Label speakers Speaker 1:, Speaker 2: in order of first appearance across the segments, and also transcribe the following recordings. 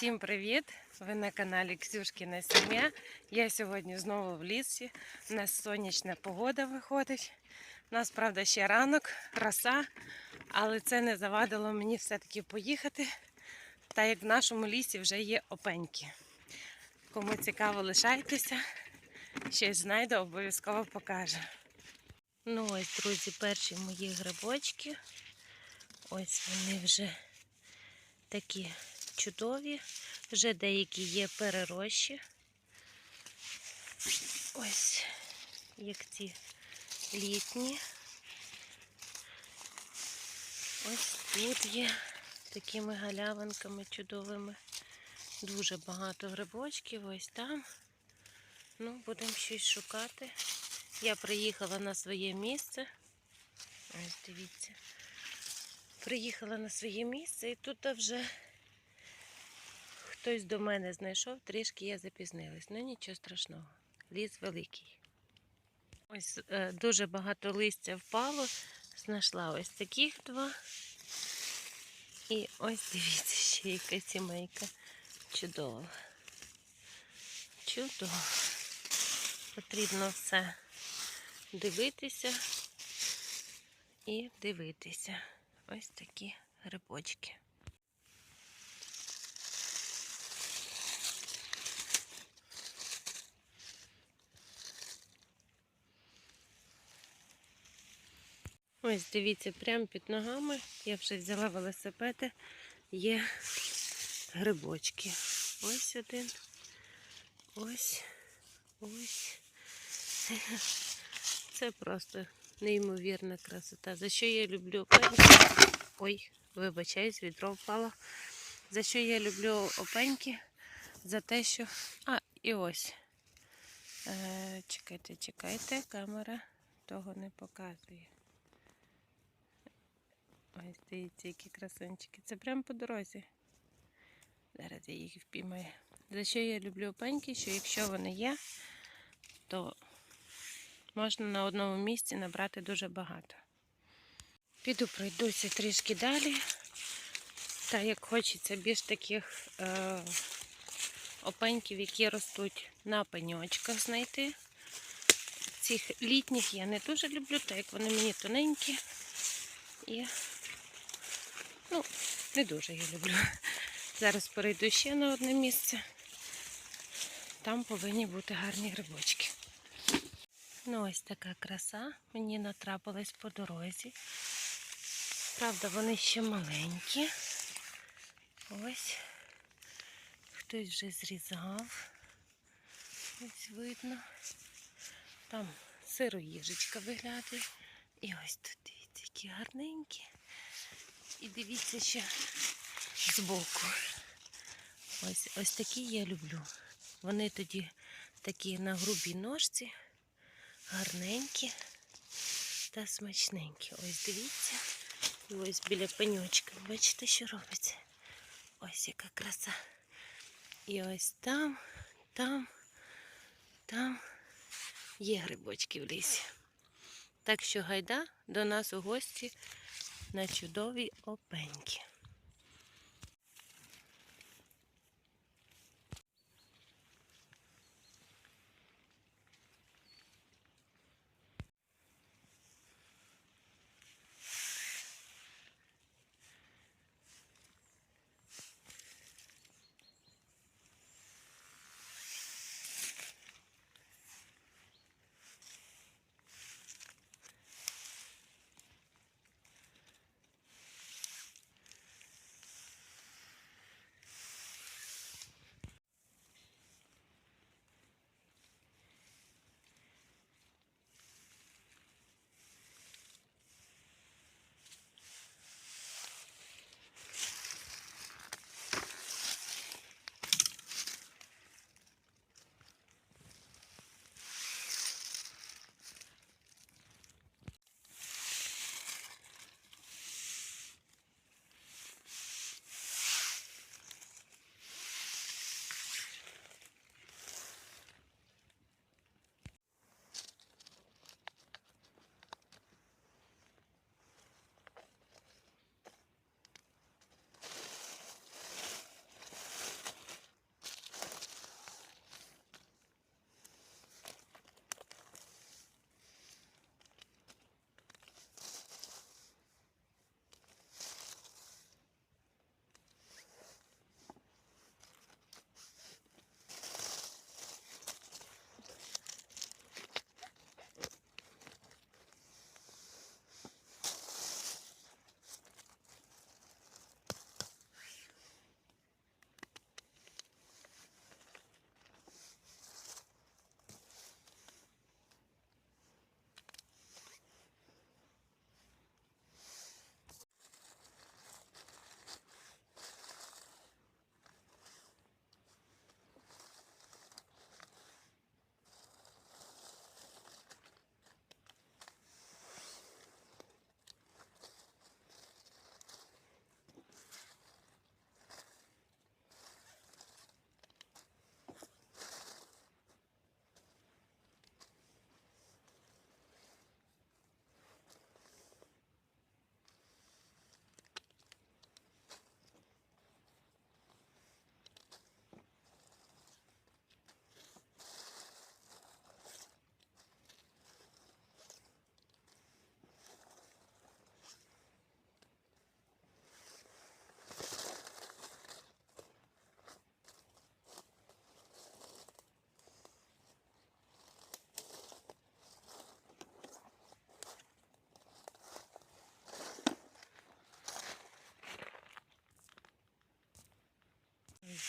Speaker 1: Всім привіт! Ви на каналі Ксюшкіна Сім'я. Я сьогодні знову в лісі. У нас сонячна погода виходить. У нас, правда, ще ранок, роса, але це не завадило мені все-таки поїхати. Та як в нашому лісі вже є опеньки. Кому цікаво, лишайтеся. Щось знайду, обов'язково покажу. Ну ось, друзі, перші мої грибочки. Ось вони вже такі чудові. Вже деякі є перерощі. Ось як ці літні. Ось тут є такими галявинками чудовими. Дуже багато грибочків, ось там. Ну, будемо щось шукати. Я приїхала на своє місце. Ось дивіться. Приїхала на своє місце і тут вже хтось до мене знайшов, трішки я запізнилась. Ну нічого страшного. Ліс великий. Ось е, дуже багато листя впало. Знайшла ось таких два. І ось дивіться, ще яка сімейка. Чудова. Чудово. Потрібно все дивитися і дивитися. Ось такі грибочки. Ось дивіться, прямо під ногами. Я вже взяла велосипеди, є грибочки. Ось один. Ось. Ось. Це просто неймовірна красота. За що я люблю опеньки? Ой, вибачаюсь, відро впало. За що я люблю опеньки? За те, що. А, і ось. Е, чекайте, чекайте, камера того не показує. Ось дивіться, які красунчики. Це прямо по дорозі. Зараз я їх впіймаю. За що я люблю опеньки? Що якщо вони є, то можна на одному місці набрати дуже багато. Піду пройдуся трішки далі. Та як хочеться більш таких е, опеньків, які ростуть на пеньочках знайти. Цих літніх я не дуже люблю, так як вони мені тоненькі. І ну, не дуже я люблю. Зараз перейду ще на одне місце. Там повинні бути гарні грибочки. Ну, ось така краса мені натрапилась по дорозі. Правда, вони ще маленькі. Ось. Хтось вже зрізав. Ось видно. Там сироїжечка виглядає. І ось тут дивіться, які гарненькі. І дивіться ще збоку. Ось ось такі я люблю. Вони тоді такі на грубій ножці, гарненькі та смачненькі. Ось дивіться. І ось біля пеньочка. Бачите, що робиться? Ось яка краса. І ось там, там, там є грибочки в лісі. Так що гайда до нас у гості на чудовій опеньки.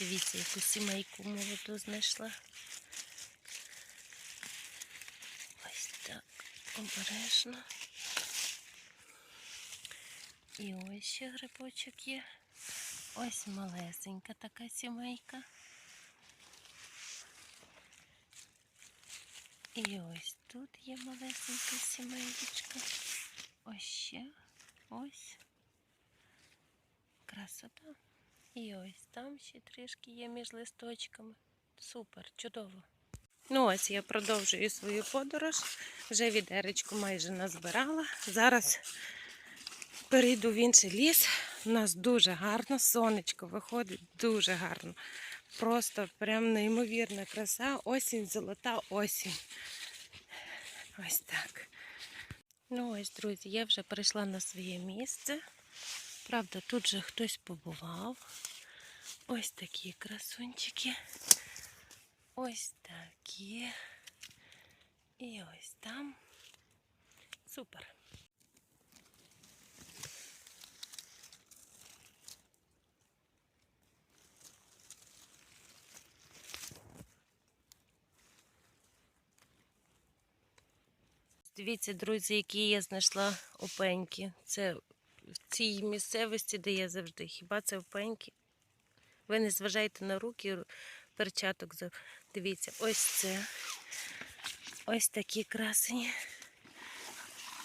Speaker 1: Дивіться, яку сімейку молоду знайшла. Ось так обережно. І ось ще грибочок є. Ось малесенька така сімейка. І ось тут є малесенька сімейка. Ось ще ось. Красота. І ось там ще трішки є між листочками. Супер, чудово. Ну ось я продовжую свою подорож. Вже відеречку майже назбирала. Зараз перейду в інший ліс. У нас дуже гарно, сонечко виходить дуже гарно. Просто прям неймовірна краса. Осінь, золота осінь. Ось так. Ну ось, друзі, я вже прийшла на своє місце. Правда, тут же хтось побував. Ось такі красунчики. Ось такі. І ось там. Супер. Дивіться, друзі, які я знайшла опеньки. Це цій місцевості, де я завжди. Хіба це опеньки? Ви не зважайте на руки, перчаток. Дивіться, ось це. Ось такі красені.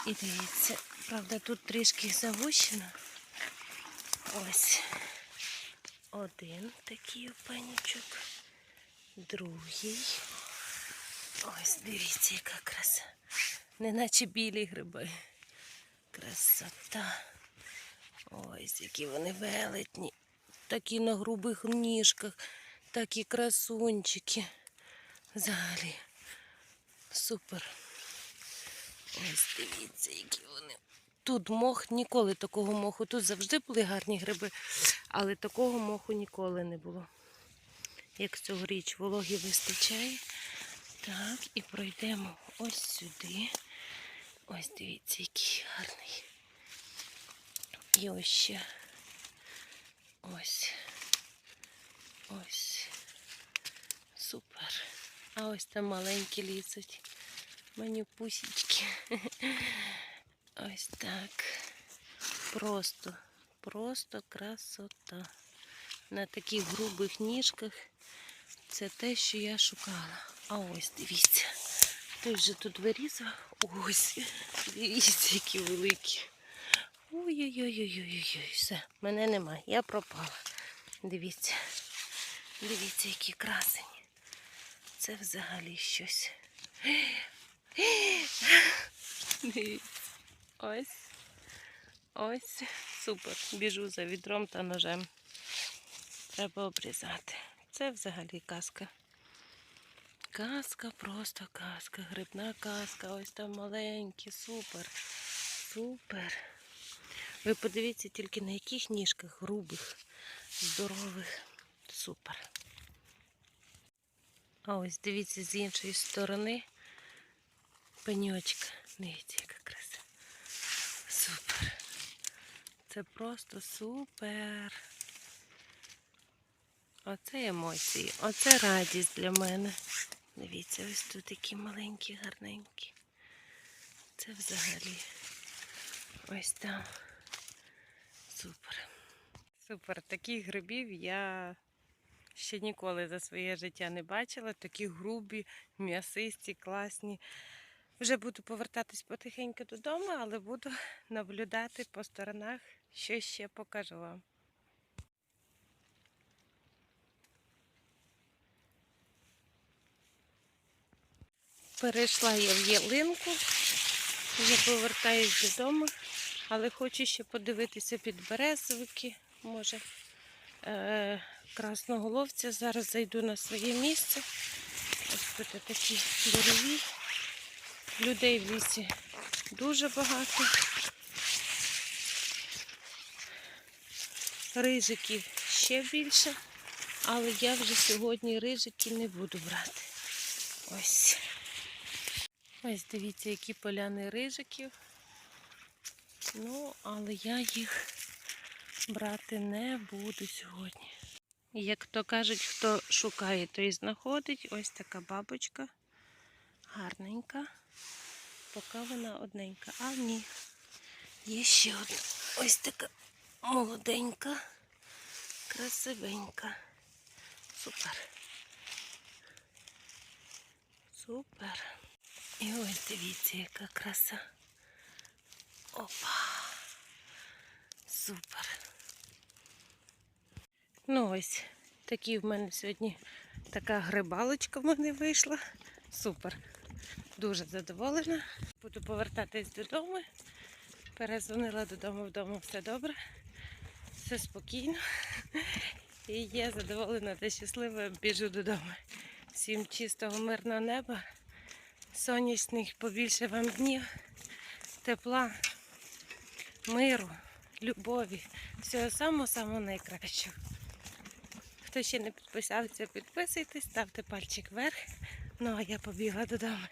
Speaker 1: І дивіться, правда, тут трішки загущено. Ось. Один такий опенючок. Другий. Ось, дивіться, яка краса. Неначе білі гриби. Красота. Ось, які вони велетні. Такі на грубих ніжках, такі красунчики. Взагалі. Супер. Ось дивіться, які вони. Тут мох, ніколи такого моху. Тут завжди були гарні гриби, але такого моху ніколи не було. Як цьогоріч вологі вистачає. Так, і пройдемо ось сюди. Ось дивіться, який гарний. І ось ще. Ось. Ось. Супер. А ось там маленькі лізуть. Манюпусічки. Ось так. Просто, просто красота. На таких грубих ніжках це те, що я шукала. А ось дивіться. Той вже тут вирізав. Ось. Дивіться, які великі. Ой-ой-ой-ой-ой-ой. Все, мене немає. Я пропала. Дивіться. Дивіться, які красені. Це взагалі щось. Ось. Ось. Супер. Біжу за відром та ножем. Треба обрізати. Це взагалі казка. Казка, просто казка. Грибна казка. Ось там маленькі. Супер. Супер. Ви подивіться тільки на яких ніжках грубих, здорових. Супер. А ось дивіться з іншої сторони пеньочка. Дивіться, яка краса. Супер. Це просто супер. Оце емоції, оце радість для мене. Дивіться, ось тут такі маленькі, гарненькі. Це взагалі. Ось там. Супер. Супер. Таких грибів я ще ніколи за своє життя не бачила. Такі грубі, м'ясисті, класні. Вже буду повертатись потихеньку додому, але буду наблюдати по сторонах, що ще покажу вам. Перейшла я в ялинку, вже повертаюсь додому, але хочу ще подивитися під березовики, може е- красноголовця. Зараз зайду на своє місце. Ось тут такі дереві. Людей в лісі дуже багато. Рижиків ще більше, але я вже сьогодні рижики не буду брати. Ось. Ось дивіться, які поляни рижиків. Ну, але я їх брати не буду сьогодні. Як то кажуть, хто шукає, той знаходить. Ось така бабочка. Гарненька. Поки вона одненька. А ні. Є ще одна. Ось така молоденька, красивенька. Супер. Супер. І ось дивіться, яка краса. Опа. Супер. Ну ось, такі в мене сьогодні така грибалочка в мене вийшла. Супер. Дуже задоволена. Буду повертатись додому. Перезвонила додому, вдома все добре, все спокійно. І я задоволена та щаслива, біжу додому. Всім чистого, мирного неба, сонячних, побільше вам днів, тепла, миру, любові, всього самого-самого найкращого. Хто ще не підписався, підписуйтесь, ставте пальчик вверх. Ну а я побігла додому.